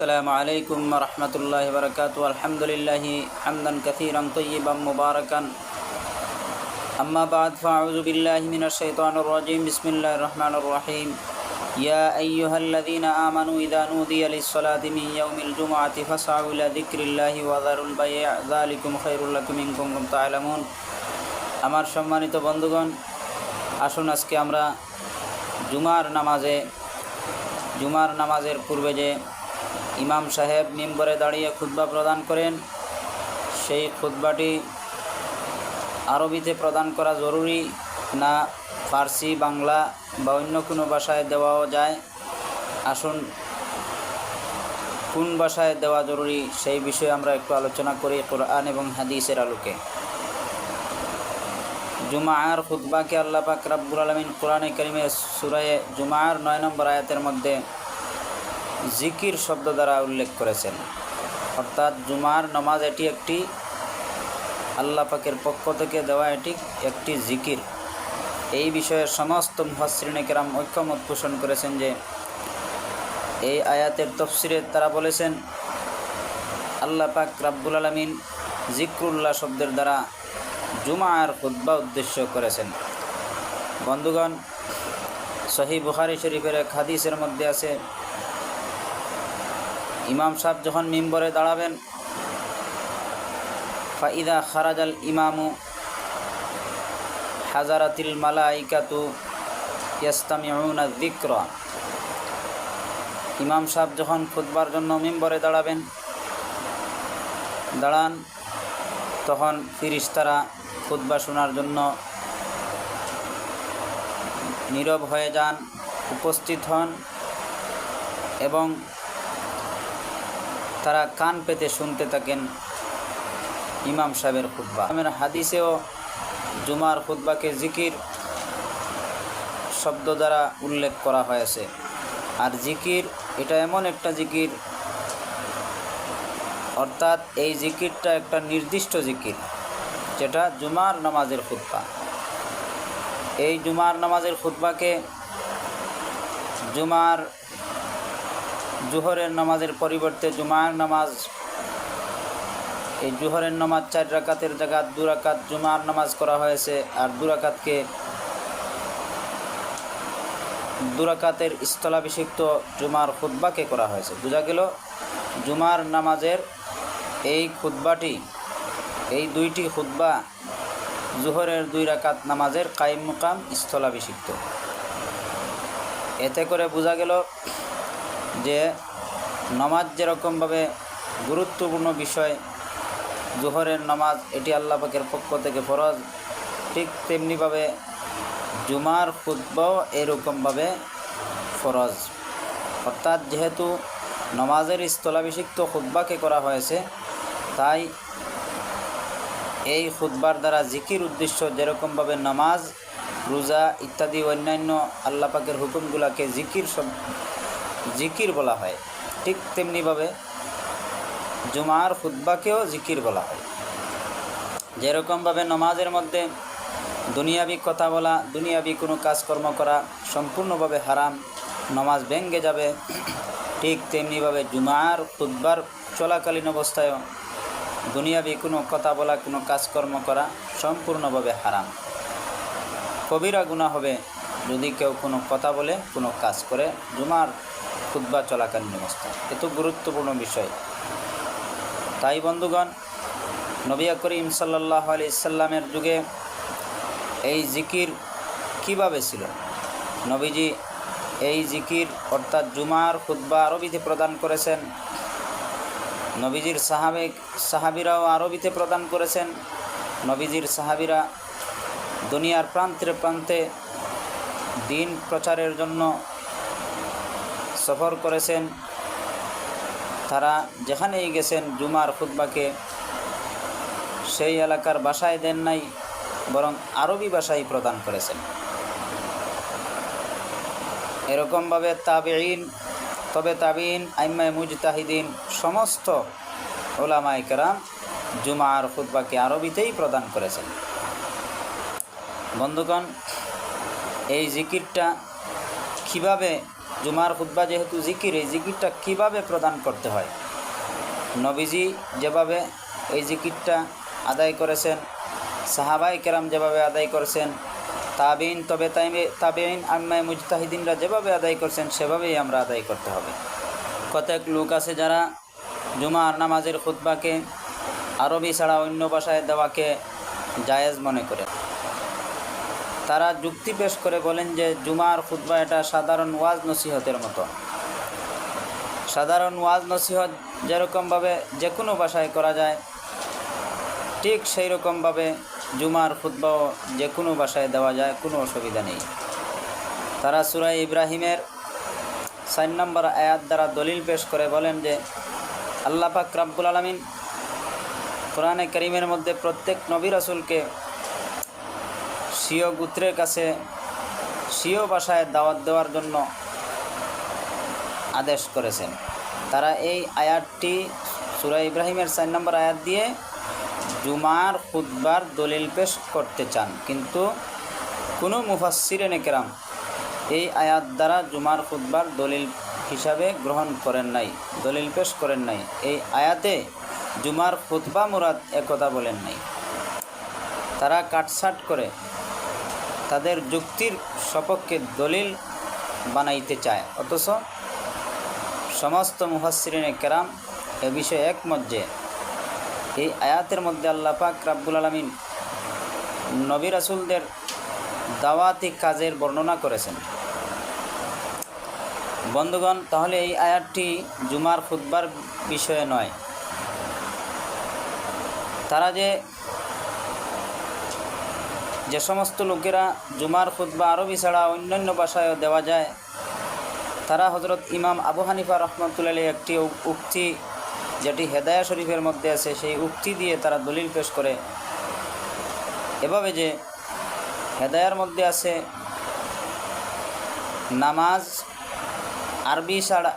السلام عليكم ورحمة الله وبركاته الحمد لله حمدا كثيرا طيبا مباركا أما بعد فأعوذ بالله من الشيطان الرجيم بسم الله الرحمن الرحيم يا أيها الذين آمنوا إذا نودي للصلاة من يوم الجمعة فاسعوا إلى ذكر الله وذروا البيع ذلكم خير لكم إن كنتم تعلمون আমার সম্মানিত বন্ধুগণ আসুন আজকে আমরা জুমার নামাজে জুমার নামাজের পূর্বে যে ইমাম সাহেব মিম্বরে দাঁড়িয়ে খুতবা প্রদান করেন। সেই খুতবাটি আরবিতে প্রদান করা জরুরি না ফার্সি, বাংলা বা অন্য কোনো ভাষায় দেওয়াও যায়। আসুন, কোন ভাষায় দেওয়া জরুরি সেই বিষয়ে আমরা একটু আলোচনা করি কোরআন এবং হাদিসের আলোকে। জুমার খুতবাকে আল্লাহ পাক রাব্বুল আলমিন কোরআনে করিমে সুরায়ে জুমার নয় নম্বর আয়াতের মধ্যে জিকির শব্দ দ্বারা উল্লেখ করেছেন। অর্থাৎ জুমার নমাজ এটি একটি আল্লাহ পাকের পক্ষ থেকে দেওয়া এটি একটি জিকির। এই বিষয়ে সমস্ত মুহাসরিনে কেরাম ঐক্যমত পোষণ করেছেন যে, এই আয়াতের তফসিরে তারা বলেছেন, আল্লাহ পাক রাব্বুল আলমিন জিক্রুল্লাহ শব্দের দ্বারা জুমার খুদ্া উদ্দেশ্য করেছেন। বন্ধুগণ সহি বুখারি শরীফের এক হাদিসের মধ্যে আছে ইমাম সাহেব যখন মিম্বরে দাঁড়াবেন, ফাইদা খারাজাল ইমামু হাজারাতিল মালাইকাতু ইয়াস্তামিউনা যিকর। ইমাম সাহেব যখন খুতবার জন্য মিম্বরে দাঁড়াবেন, দাঁড়ান, তখন ফিরিস্তারা খুতবা শোনার জন্য নীরব হয়ে যান, উপস্থিত হন এবং তারা কান পেতে শুনতে থাকেন ইমাম সাহেবের খুতবা। আমের হাদিসেও জুমার খুতবাকে জিকির শব্দ দ্বারা উল্লেখ করা হয়েছে। আর জিকির, এটা এমন একটা জিকির, অর্থাৎ এই জিকিরটা একটা নির্দিষ্ট জিকির, যেটা জুমার নামাজের খুতবা। এই জুমার নামাজের খুতবাকে জুমার জুহরের নামাজের পরিবর্তে জুমার নামাজ। এই জুহরের নামাজ চার রাকাতের জায়গা দু রাকাত জুমার নামাজ করা হয়েছে আর দু রাকাতকে দুরাকাতের স্থলাভিষিক্ত জুমার খুদ্বাকে করা হয়েছে। বোঝা গেল জুমার নামাজের এই খুদ্বাটি এই দুইটি খুদ্বা জুহরের দুই রাকাত নামাজের কায়েম মুকাম স্থলাভিষিক্ত। এতে করে বোঝা গেল যে নমাজ যেরকমভাবে গুরুত্বপূর্ণ বিষয়, জোহরের নামাজ এটি আল্লাহ পাকের পক্ষ থেকে ফরজ, ঠিক তেমনিভাবে জুমার খুদ্বাও এরকমভাবে ফরজ। অর্থাৎ যেহেতু নমাজের স্থলাভিষিক্ত খুদ্বাকে করা হয়েছে, তাই এই খুদ্বার দ্বারা জিকির উদ্দেশ্য যেরকমভাবে নামাজ, রোজা ইত্যাদি অন্যান্য আল্লাপাকের হুকুমগুলাকে জিকির জিকির বলা হয়। ঠিক তেমনিভাবে জুমার খুদ্বাকেও জিকির বলা হয়। যেরকমভাবে নমাজের মধ্যে দুনিয়াবি কথা বলা, দুনিয়াবি কোনো কাজকর্ম করা সম্পূর্ণভাবে হারাম, নমাজ ভেঙ্গে যাবে, ঠিক তেমনিভাবে জুমার খুদ্বার চলাকালীন অবস্থায়ও দুনিয়াবি কোনো কথা বলা, কোনো কাজকর্ম করা সম্পূর্ণভাবে হারাম। কবিরা গুণা হবে যদি কেউ কোনো কথা বলে, কোনো কাজ করে, জুমার খুদ্া চলাকালীন অবস্থা। এত গুরুত্বপূর্ণ বিষয়। তাই বন্ধুগণ নবিয়া করিম সাল্লাহ আলি ইসাল্লামের যুগে এই জিকির কীভাবে ছিল? নবীজি এই জিকির অর্থাৎ জুমার খুদ্া আরবিতে প্রদান করেছেন। নবীজির সাহাবেক সাহাবিরাও আরবিতে প্রদান করেছেন। নবীজির সাহাবিরা দুনিয়ার প্রান্তে প্রান্তে দিন প্রচারের জন্য সফর করেছেন, তারা যেখানেই গেছেন জুমার খুদ্বাকে সেই এলাকার বাসায় দেন নাই, বরং আরবি ভাষায় প্রদান করেছেন। এরকমভাবে তাবেইন তবে তাবিন আইমায় মুজতাহিদিন, সমস্ত ওলামাই কেরাম জুমার খুদ্বাকে আরবিতেই প্রদান করেছেন। বন্ধুগণ, এই জিকিরটা কীভাবে জুমার খুদ্া যেহেতু জিকির, এই জিকিরটা কীভাবে প্রদান করতে হয়? নবীজি যেভাবে এই জিকিরটা আদায় করেছেন সাহাবাই কেরাম যেভাবে আদায় করেছেন তাবিন তবে তাইমে তাবিন আম্মায় মুজতাহিদিনরা যেভাবে আদায় করছেন, সেভাবেই আমরা আদায় করতে হবে। কতক লোক আছে যারা জুমার নামাজের খুতবাকে আরবি ছাড়া অন্য ভাষায় দেওয়াকে জায়েজ মনে করে। তারা যুক্তি পেশ করে বলেন যে জুমার খুতবা এটা সাধারণ ওয়াজ নসিহতের মতো। সাধারণ ওয়াজ নসিহত যেরকমভাবে যে কোনো ভাষায় করা যায়, ঠিক সেই রকমভাবে জুমার খুতবাও যে কোনো ভাষায় দেওয়া যায়, কোনো অসুবিধা নেই। তারা সুরাই ইব্রাহিমের সাইন নম্বর আয়াত দ্বারা দলিল পেশ করে বলেন যে, আল্লাহ পাক রাব্বুল আলমিন কোরআনে করিমের মধ্যে প্রত্যেক নবী রাসুলকে স্বীয় গুত্রের কাছে স্বীয় ভাষায় দাওয়াত দেওয়ার জন্য আদেশ করেছেন। তারা এই আয়াতটি সুরা ইব্রাহিমের চার নম্বর আয়াত দিয়ে জুমার খুদ্বার দলিল পেশ করতে চান। কিন্তু কোনো মুফাসির নেকেরাম এই আয়াত দ্বারা জুমার খুদ্বার দলিল হিসাবে গ্রহণ করেন নাই, দলিল পেশ করেন নাই। এই আয়াতে জুমার খুতবা মুরাদ একথা বলেন নাই। তারা কাটসাট করে তাদের যুক্তির সপক্ষে দলিল বানাইতে চায়। অথচ সমস্ত মুহাসিরিনে কেরাম এ বিষয়ে একমত যে, এই আয়াতের মধ্যে আল্লাহ পাক রাব্বুল আলমিন নবী রাসুলদের দাওয়াতি কাজের বর্ণনা করেছেন। বন্ধুগণ, তাহলে এই আয়াতটি জুমার খুদ্বার বিষয়ে নয়। তারা যে যে সমস্ত লোকেরা জুমার খুদ্া আরবি ছাড়া অন্যান্য ভাষায়ও দেওয়া যায়, তারা হজরত ইমাম আবু হানিফা রহমতুল্লাহ একটি উক্তি, যেটি হেদায়া শরীফের মধ্যে আছে, সেই উক্তি দিয়ে তারা দলিল পেশ করে। এভাবে যে হেদায়ার মধ্যে আছে, নামাজ আরবি ছাড়া,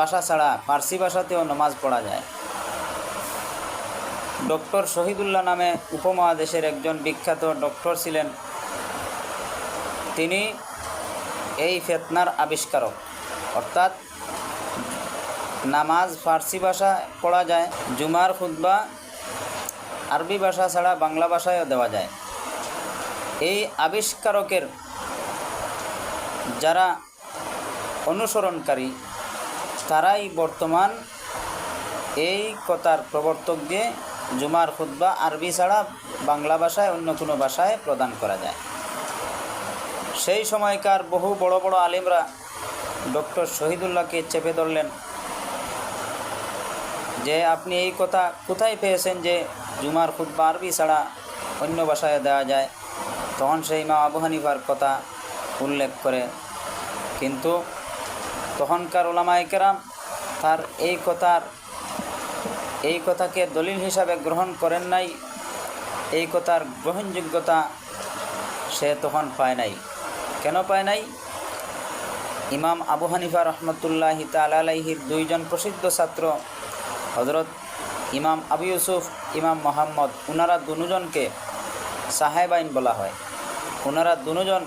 ভাষা ছাড়া ফার্সি ভাষাতেও নামাজ পড়া যায়। ডক্টর শহীদুল্লাহ নামে উপমহাদেশের একজন বিখ্যাত ডক্টর ছিলেন। তিনি এই ফেতনার আবিষ্কারক। অর্থাৎ নামাজ ফার্সি ভাষা পড়া যায়, জুমার খুদ্া আরবি ভাষা ছাড়া বাংলা ভাষায়ও দেওয়া যায়। এই আবিষ্কারকের যারা অনুসরণকারী, তারাই বর্তমান এই কথার প্রবর্তক দিয়ে জুমার খুদ্া আরবি ছাড়া বাংলা ভাষায় অন্য কোনো ভাষায় প্রদান করা যায়। সেই সময়কার বহু বড় বড় আলিমরা ডক্টর শহীদুল্লাহকে চেপে ধরলেন যে, আপনি এই কথা কোথায় পেয়েছেন যে জুমার খুদ্া আরবি ছাড়া অন্য ভাষায় দেওয়া যায়? তখন সেই মা আবু হানিফার কথা উল্লেখ করে। কিন্তু তখনকার ওলামায় কেরাম তার এই কথার এই কথাকে দলিল হিসাবে গ্রহণ করেন নাই। এই কথার গ্রহণযোগ্যতা সে তখন পায় নাই। কেন পায় নাই? ইমাম আবু হানিফা রহমতুল্লাহ তালাহির দুইজন প্রসিদ্ধ ছাত্র হজরত ইমাম আবু ইউসুফ, ইমাম মোহাম্মদ, উনারা দুজনকে সাহেবাইন বলা হয়। ওনারা দুজন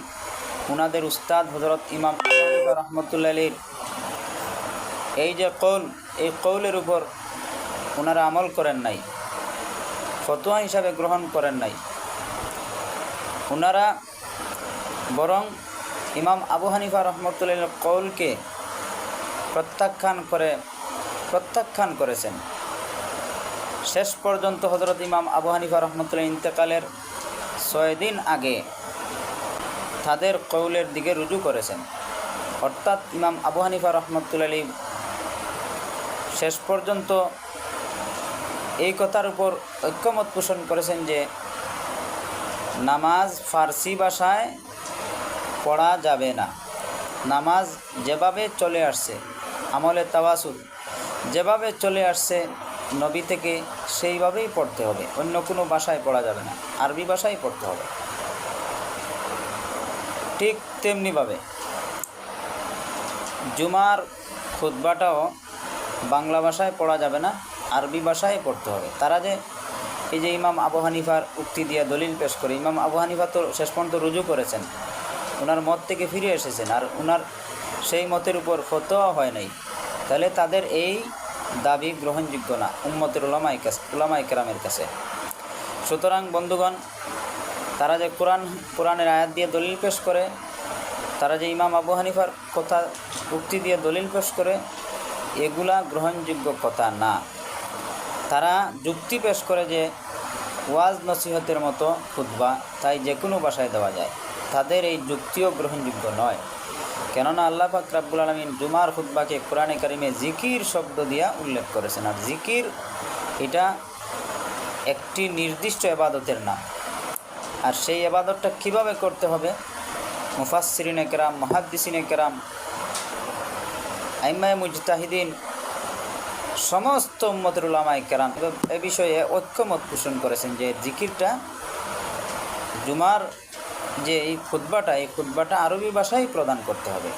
ওনাদের উস্তাদ হজরত ইমাম আবু হানিফা রহমতুল্লাহির। এই যে কৌল, এই কৌলের উপর ওনারা আমল করেন নাই, ফতোয়া হিসাবে গ্রহণ করেন নাই। ওনারা বরং ইমাম আবু হানিফা রহমতুল্লাহ কৌলকে প্রত্যাখ্যান করে, প্রত্যাখ্যান করেছেন। শেষ পর্যন্ত হজরত ইমাম আবু হানিফা রহমতুল্লাহ ইন্তেকালের ছয় দিন আগে তাদের কৌলের দিকে রুজু করেছেন। অর্থাৎ ইমাম আবু হানিফা রহমতুল্লাহ শেষ পর্যন্ত এই কথার উপর ঐক্যমত পোষণ করেছেন যে নামাজ ফার্সি ভাষায় পড়া যাবে না। নামাজ যেভাবে চলে আসছে, আমলে তাওয়াসুল, যেভাবে চলে আসছে, নবী থেকে সেইভাবেই পড়তে হবে। অন্য কোনো ভাষায় পড়া যাবে না, আরবি ভাষায় পড়তে হবে। ঠিক তেমনিভাবে জুমার খুদ্বাটাও বাংলা ভাষায় পড়া যাবে না আরবি ভাষায় পড়তে হবে। তারা যে এই যে ইমাম আবু হানিফার উক্তি দিয়ে দলিল পেশ করে, ইমাম আবু হানিফা তো শেষ পর্যন্ত রুজু করেছেন। ওনার মত থেকে ফিরে এসেছেন আর ওনার সেই মতের উপর ফতোয়া হয় নাই। তাহলে তাদের এই দাবি গ্রহণযোগ্য না, উম্মতের ওলামাই কাছে ওলামাই কেরামের কাছে। সুতরাং বন্ধুগণ, তারা যে কোরআন, কোরআনের আয়াত দিয়ে দলিল পেশ করে, তারা যে ইমাম আবু হানিফার কথা, উক্তি দিয়ে দলিল পেশ করে, এগুলা গ্রহণযোগ্য কথা না। তারা যুক্তি পেশ করে যে ওয়াজ নসিহতের মতো খুতবা তাই যে কোনো বাসায় দেওয়া যায়। তাদের এই যুক্তিও গ্রহণযোগ্য নয়। কেননা আল্লাহ পাক রাব্বুল আলমিন জুমার খুতবাকে কোরআনে কারিমে জিকির শব্দ দিয়া উল্লেখ করেছেন। আর জিকির এটা একটি নির্দিষ্ট এবাদতের নাম। আর সেই এবাদতটা কীভাবে করতে হবে? মুফাসসিরিনে কেরাম মহাদ্দিসিনে কেরাম আইমায় মুজতাহিদিন সমস্ত উম্মতের কেরাম এ বিষয়ে ঐক্যমত পোষণ করেছেন যে জিকিরটা জুমার যে এই ফুটবাটা এই খুতবাটা আরবি ভাষায় প্রদান করতে হবে।